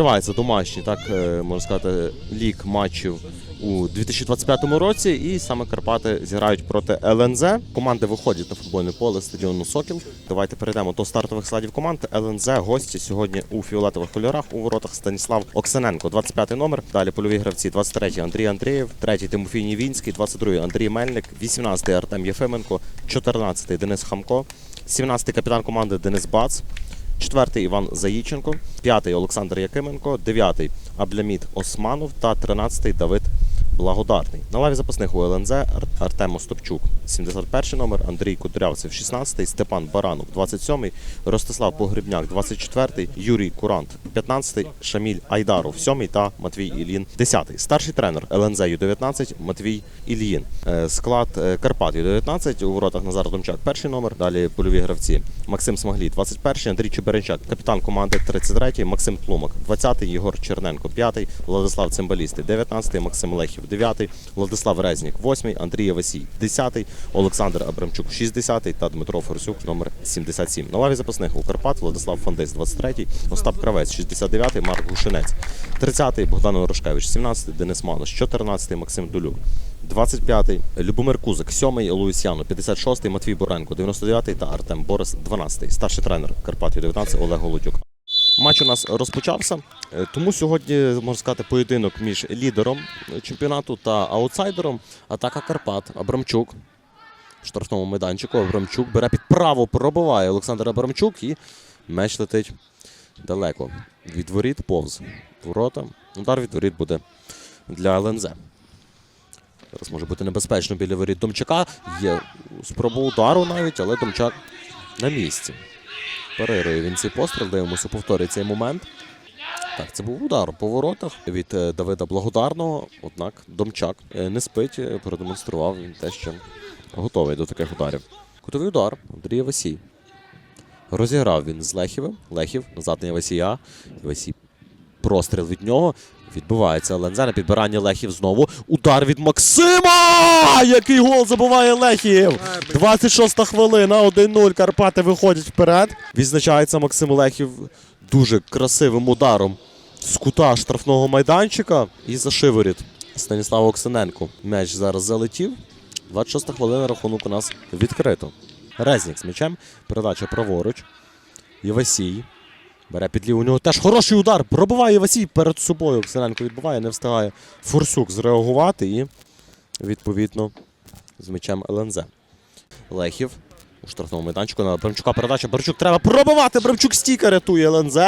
відкривається домашній, так е, можна сказати, лік матчів у 2025 році. І саме Карпати зіграють проти ЛНЗ. Команди виходять на футбольне поле стадіону Сокіл. Давайте перейдемо до стартових складів команд. ЛНЗ гості сьогодні у фіолетових кольорах у воротах Станіслав Оксененко, 25 номер. Далі польові гравці, 23 Андрій Андрієв, 3 Тимофій Нівінський, 22 Андрій Мельник, 18-й Артем Єфименко, 14 Денис Хамко, 17 капітан команди Денис Бац. Четвертий Іван Заїченко, п'ятий Олександр Якименко, дев'ятий Абляміт Османов та тринадцятий Давид Благодарний. На лаві запасних у ЛНЗ Ар- Артем Остапчук, 71 номер, Андрій Кудрявцев, 16 Степан Баранов, 27 Ростислав Погребняк, 24 Юрій Курант, 15 Шаміль Айдаров, 7 та Матвій Ілін, 10 Старший тренер ЛНЗ Ю-19 Матвій Ільїн. Е, Склад е, Карпат Ю-19 у воротах Назар Домчак, перший номер. Далі польові гравці Максим Смаглій, 21 Андрій Чеберенчак, капітан команди 33 Максим Тлумак, 20 Єгор Черненко, 5 Владислав Цимбалісти, 19 Максим Лехів, 9 Владислав Резнік, 8 Андрій Васій, 10 Олександр Абрамчук, 60 та Дмитро Форсюк, номер 77. На лаві запасних у Карпат Владислав Фандис, 23 Остап Кравець, 69 Марк Гушинець, 30 Богдан Орошкевич, 17 Денис Мануш, 14 Максим Дулюк. 25-й Любомир Кузик, 7-й Луїс Яно, 56-й Матвій Боренко, 99-й та Артем Борис, 12-й. Старший тренер Карпатів 19 Олег Голодюк. Матч у нас розпочався, е, тому сьогодні можна сказати поєдинок між лідером чемпіонату та аутсайдером. Атака Карпат Абрамчук. В штрафному майданчику Абрамчук бере під право, пробиває Олександр Абрамчук і меч летить далеко. Від воріт повз ворота. Удар від воріт буде для ЛНЗ. Зараз може бути небезпечно біля воріт Домчака. Є спроба удару навіть, але Домчак на місці. Перериє він цей постріл, дивимося, повторює цей момент. Так, це був удар по воротах від е, Давида Благодарного. Однак Домчак е, не спить, е, продемонстрував він те, що готовий до таких ударів. Кутовий удар Андрія Васій. Розіграв він з Лехівим. Лехів назад на Васія. Васій простріл від нього. Відбувається ЛНЗ на підбирання Лехів знову. Удар від Максима! Який гол забиває Лехів! 26 хвилина, 1-0. Карпати виходять вперед. Відзначається Максим Лехів дуже красивим ударом з кута штрафного майданчика і за шиворіт Станіслава Оксененко. М'яч зараз залетів. 26 хвилина рахунок у нас відкрито. Резнік з м'ячем. Передача праворуч. Євасій. Бере під ліву. У нього теж хороший удар. Пробиває Васій перед собою. Оксененко відбиває, не встигає Фурсюк зреагувати і відповідно з м'ячем ЛНЗ. Лехів у штрафному майданчику на Брамчука передача. Бремчук треба пробивати. Бремчук стійка рятує ЛНЗ.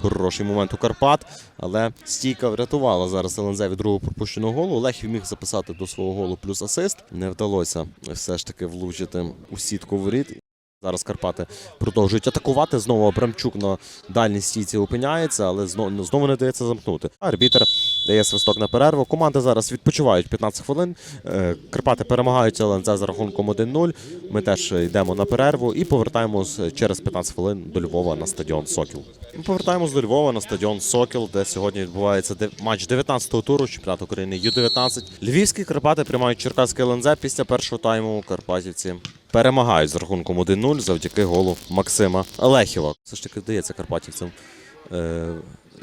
Хороший момент у Карпат. Але стійка врятувала зараз ЛНЗ від другого пропущеного голу. Лехів міг записати до свого голу плюс асист. Не вдалося все ж таки влучити у сітку воріт. Зараз Карпати продовжують атакувати. Знову Абрамчук на дальній стійці опиняється, але знову, знову не дається замкнути. Арбітер дає свисток на перерву. Команди зараз відпочивають 15 хвилин. Е, Карпати перемагають ЛНЗ за рахунком 1-0. Ми теж йдемо на перерву і повертаємось через 15 хвилин до Львова на стадіон Сокіл. Ми повертаємось до Львова на стадіон Сокіл, де сьогодні відбувається матч 19-го туру чемпіонату України Ю-19. Львівські Карпати приймають Черкаське ЛНЗ після першого тайму. Карпатівці перемагають з рахунком 1-0 завдяки голу Максима Лехіва. Все ж таки вдається карпатівцям е,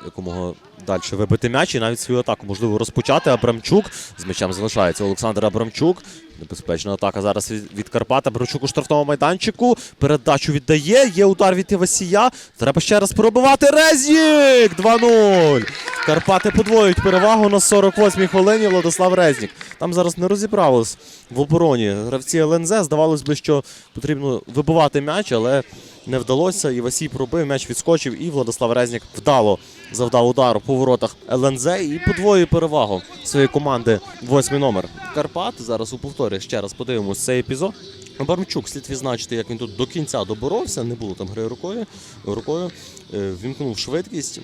якомога далі вибити м'яч і навіть свою атаку можливо розпочати. Абрамчук з м'ячем залишається Олександр Абрамчук. Небезпечна атака зараз від, Карпата. Абрамчук у штрафному майданчику. Передачу віддає. Є удар від Івасія. Треба ще раз пробивати. Резнік! 2-0. Карпати подвоюють перевагу на 48-й хвилині. Владислав Резнік. Там зараз не розібралось в обороні. Гравці ЛНЗ здавалось би, що потрібно вибивати м'яч, але не вдалося. І Васій пробив, м'яч відскочив, і Владислав Резнік вдало завдав удар по воротах ЛНЗ і подвоює перевагу своєї команди. Восьмий номер Карпат. Зараз у повторі ще раз подивимось цей епізод. Бармчук слід відзначити, як він тут до кінця доборовся, не було там гри рукою. рукою. Е, Вімкнув швидкість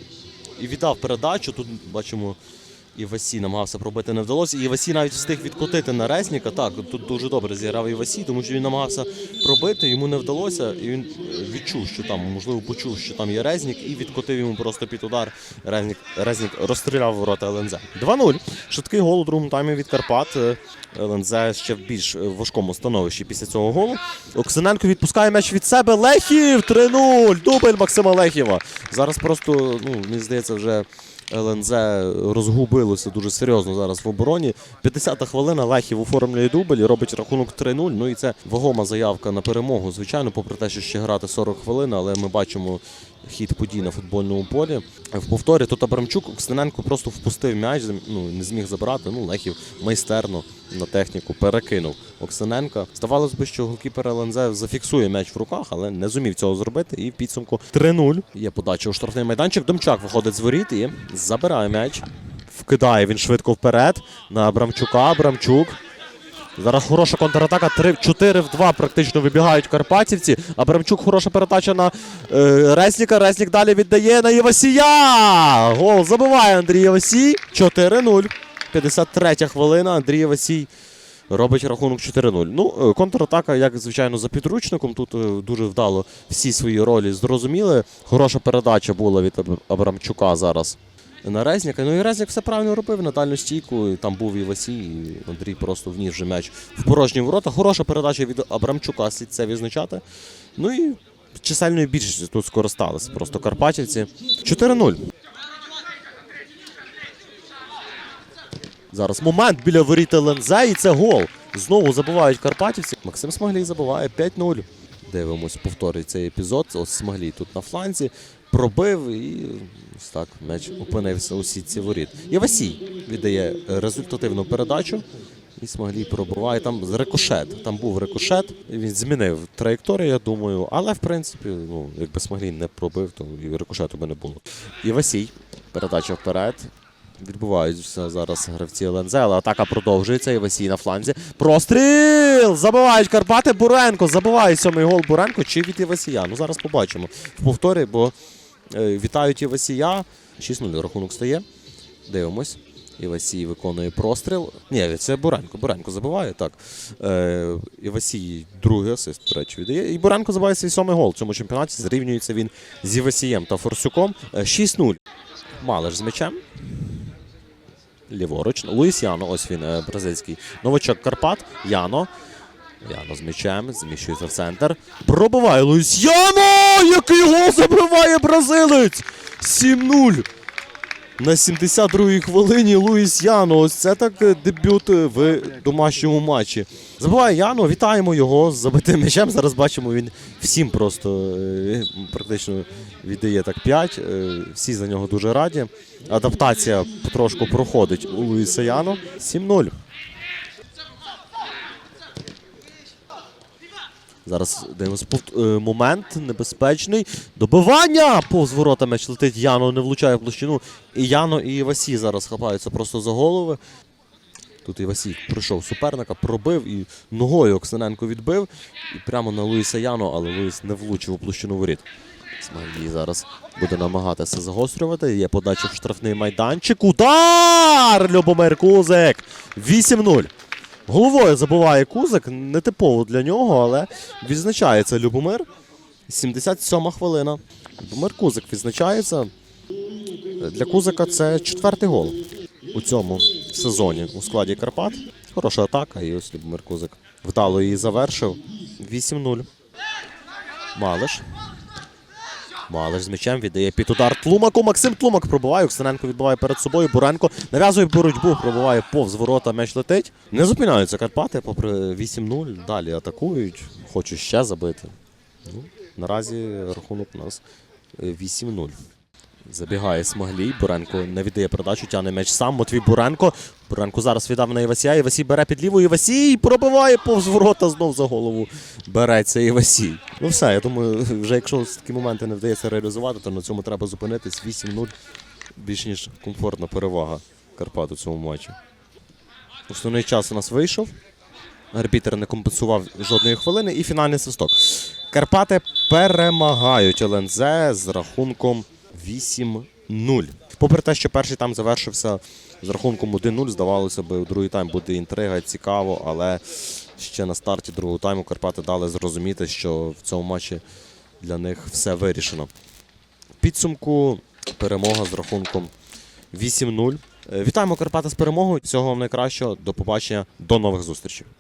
і віддав передачу. Тут бачимо Івасі намагався пробити, не вдалося. І Івасі навіть встиг відкотити на Резніка. Так, тут дуже добре зіграв Івасі, тому що він намагався пробити, йому не вдалося, і він е, відчув, що там, можливо, почув, що там є Резнік, і відкотив йому просто під удар. Резнік, Резнік розстріляв ворота ЛНЗ. 2-0. Швидкий гол у другому таймі від Карпат. Е, ЛНЗ ще в більш е, важкому становищі після цього голу. Оксененко відпускає м'яч від себе. Лехів 3-0. Дубль Максима Лехєва. Зараз просто, ну, мені здається, вже. ЛНЗ розгубилося дуже серйозно зараз в обороні. 50-та хвилина Лехів оформлює дубль і робить рахунок 3-0. Ну і це вагома заявка на перемогу. Звичайно, попри те, що ще грати 40 хвилин, але ми бачимо хід подій на футбольному полі. В повторі тут Абрамчук Оксененко просто впустив м'яч, ну не зміг забрати. Ну Лехів майстерно на техніку перекинув Оксененка. Здавалось би, що голкіпер ЛНЗ зафіксує м'яч в руках, але не зумів цього зробити. І в підсумку 3-0. Є подача у штрафний майданчик. Домчак виходить з воріт і забирає м'яч. Вкидає він швидко вперед на Абрамчука. Абрамчук. Зараз хороша контратака. 3, 4 в 2 практично вибігають карпатівці. Абрамчук хороша передача на е, Резніка. Резнік далі віддає на Євасія. Гол забиває Андрій Євасій. 4-0. 53 хвилина. Андрій Євасій робить рахунок 4-0. Ну, е, контратака, як звичайно, за підручником. Тут е, дуже вдало всі свої ролі зрозуміли. Хороша передача була від Абрамчука зараз на Резніка. Ну і Резнік все правильно робив на стійку. Там був і Васій, і Андрій просто вніс вже м'яч в порожні ворота. Хороша передача від Абрамчука, слід це відзначати. Ну і чисельною більшістю тут скористалися. Просто Карпатівці. 4-0. Зараз момент біля воріт ЛНЗ і це гол. Знову забувають Карпатівці. Максим Смаглій забиває 5-0. Дивимось, повторює цей епізод. Ось Смаглій тут на фланзі. Пробив і ось так м'яч опинився у сітці воріт. І Васій віддає результативну передачу. І Смаглій пробиває там рикошет. Там був рикошет. Він змінив траєкторію, я думаю. Але в принципі, ну, якби Смаглій не пробив, то і рикошету би не було. І Васій. Передача вперед. Відбуваються зараз гравці ЛНЗ, але атака продовжується. І Васій на фланзі. Простріл! Забивають Карпати. Буренко. Забиває сьомий гол Буренко. Чи від Івасія? Ну зараз побачимо в повторі, бо вітають Івасія. 6-0 рахунок стає. Дивимось. Івасій виконує простріл. Ні, це Буренко. Буренко забиває, так. Е, Івасій другий асист, до речі, віддає. І Буренко забиває свій сьомий гол в цьому чемпіонаті. Зрівнюється він з Івасієм та Форсюком. Е, 6-0. Малиш з м'ячем. Ліворуч. Луїс Яно, ось він, е, бразильський новачок Карпат. Яно. Яно з м'ячем, зміщується в центр. Пробиває Луїс Яно! Який гол забиває бразилець! 7-0. На 72-й хвилині Луїс Яно. Ось це так е, дебют е, в домашньому матчі. Забиває Яно, вітаємо його з забитим м'ячем. Зараз бачимо, він всім просто е, практично віддає так 5. Е, Всі за нього дуже раді. Адаптація потрошку проходить у Луїса Яно. 7-0. Зараз дивимося е, момент небезпечний. Добивання! Повз ворота м'яч летить. Яно не влучає в площину. І Яно і Івасі зараз хапаються просто за голови. Тут Івасій прийшов суперника, пробив і ногою Оксененко відбив. І прямо на Луїса Яно, але Луїс не влучив у площину воріт. Смагій зараз буде намагатися загострювати. Є подача в штрафний майданчик. Удар! Любомир Кузик! 8-0. Головою забуває Кузик. Нетипово для нього, але відзначається Любомир. 77 хвилина. Любомир Кузик відзначається. Для Кузика це четвертий гол у цьому сезоні у складі Карпат. Хороша атака, і ось Любомир Кузик вдало її завершив. 8-0. Малиш. Малиш з м'ячем віддає під удар Тлумаку. Максим Тлумак пробиває. Оксаненко відбиває перед собою. Буренко нав'язує боротьбу, пробиває повз ворота, м'яч летить. Не зупиняються Карпати, попри 8-0. Далі атакують. Хочуть ще забити. Ну, наразі рахунок у нас е, 8-0. Забігає Смаглій. Буренко не віддає передачу, тягне м'яч сам. Матвій Буренко. Буренко зараз віддав на Івасія. Івасій бере під ліву. Івасій пробиває повз ворота знов за голову. Береться Івасій. Ну все, я думаю, вже якщо такі моменти не вдається реалізувати, то на цьому треба зупинитись. 8-0. Більш ніж комфортна перевага Карпат у цьому матчі. Основний час у нас вийшов. Арбітер не компенсував жодної хвилини. І фінальний свисток. Карпати перемагають ЛНЗ з рахунком 8-0. Попри те, що перший тайм завершився з рахунком 1-0, здавалося б, у другий тайм буде інтрига, цікаво, але ще на старті другого тайму Карпати дали зрозуміти, що в цьому матчі для них все вирішено. Підсумку перемога з рахунком 8-0. Е, Вітаємо Карпати з перемогою. Всього вам найкращого. До побачення, до нових зустрічей.